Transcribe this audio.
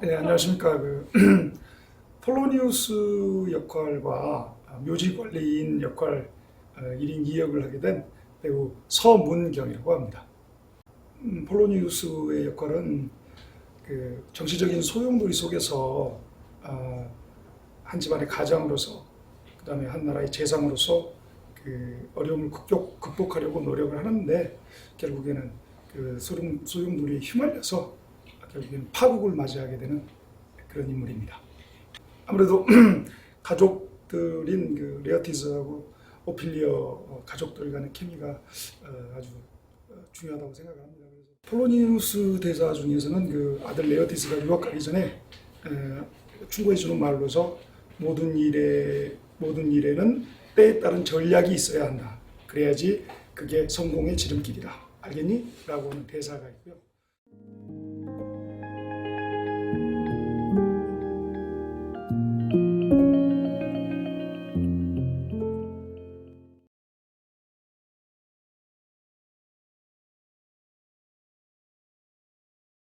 네, 안녕하십니까. 그 폴로니우스 역할과 묘지 관리인 역할 어, 1인 2역을 하게 된 배우 서문경이라고 합니다. 음, 폴로니우스의 역할은 그 정치적인 소용돌이 속에서 어, 한 집안의 가장으로서 그다음에 한 나라의 재상으로서 그 어려움을 극복, 극복하려고 노력을 하는데 결국에는 그 소용, 소용돌이에 휘말려서 결국에는 파국을 맞이하게 되는 그런 인물입니다. 아무래도 가족들인 그 레어티즈하고 오피리어 어, 가족들 간의 케미가 어, 아주 어, 중요하다고 생각을 합니다. 그래서 폴로니우스 대사 중에서는 그 아들 레어티스가 유학 가기 전에 에, 충고해 주는 말로서 모든 일에 모든 일에는 때에 따른 전략이 있어야 한다. 그래야지 그게 성공의 지름길이다. 알겠니? 라고 하는 대사가 있고요.